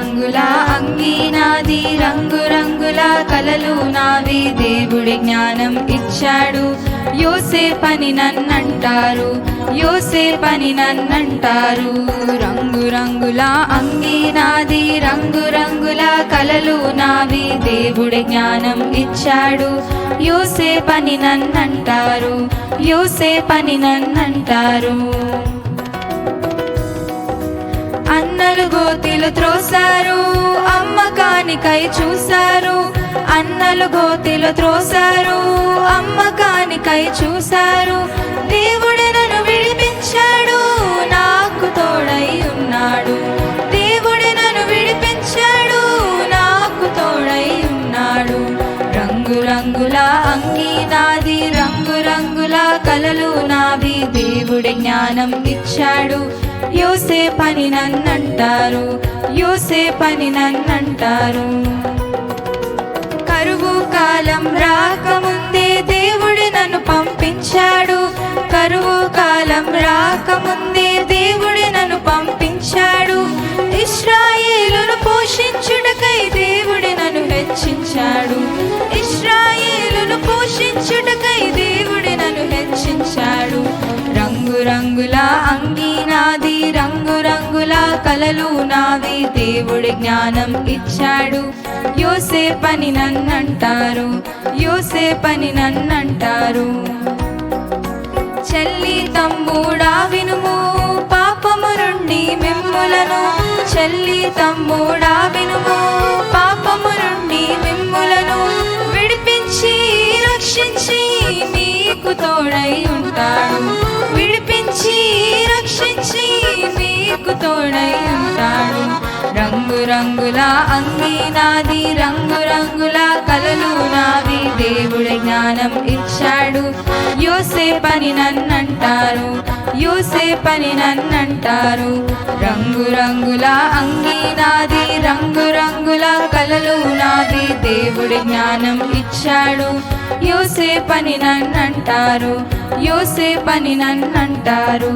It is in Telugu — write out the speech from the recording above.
రంగుల అంగీ నాది రంగు రంగుల కలలు నావి. దేవుడి జ్ఞానం ఇచ్చాడు. యోసే పని నన్నంటారు యోసే పని నన్నంటారు. రంగు రంగుల అంగీ నాది రంగు రంగుల కలలు నావి. దేవుడి జ్ఞానం ఇచ్చాడు. యోసే పని నన్నంటారు యోసే పని నన్నంటారు. అన్నలు గోతిలు త్రోసారు అమ్మకానికై చూశారు అన్నలు గోతిలు త్రోసారు అమ్మకానికై చూశారు దేవుడు నన్ను విడిపించాడు నాకు తోడై ఉన్నాడు. దేవుడు నన్ను విడిపించాడు నాకు తోడై ఉన్నాడు. రంగురంగుల అంగీ నాది రంగురంగుల కలలు నావి దేవుడి జ్ఞానం ఇచ్చాడు. యోసే పని నన్నంటారు యోసే పని నన్నంటారు. కరువు కాలం రాకముందే దేవుడు నన్ను పంపించాడు. కరువు కాలం రాకముందే దేవుడు నన్ను పంపించాడు. ఇస్రాయేలును పోషించుడకై దేవుడు నన్ను హెచ్చించాడు. కలలు నావి దేవుడి జ్ఞానం ఇచ్చాడు. యోసే పని నన్నంటారు యోసే పని నన్నంటారు. చెల్లి తమ్ముడా వినుము పాపము నుండి మిమ్ములను. చెల్లి తమ్ముడా వినుము పాపము నుండి మిమ్ములను. విడిపించి రక్షించి మీకు తోడై ఉంటాడు రంగు రంగుల అంగి నాది రంగు రంగుల కలలు నావి. దేవుడి జ్ఞానం ఇచ్చాడు. యోసే పని నన్నంటారు యోసే పని నన్నంటారు. రంగు రంగుల అంగి నాది రంగు రంగుల కలలు నాది దేవుడి జ్ఞానం ఇచ్చాడు. యోసే పని నన్నంటారు యోసే పని నన్నంటారు.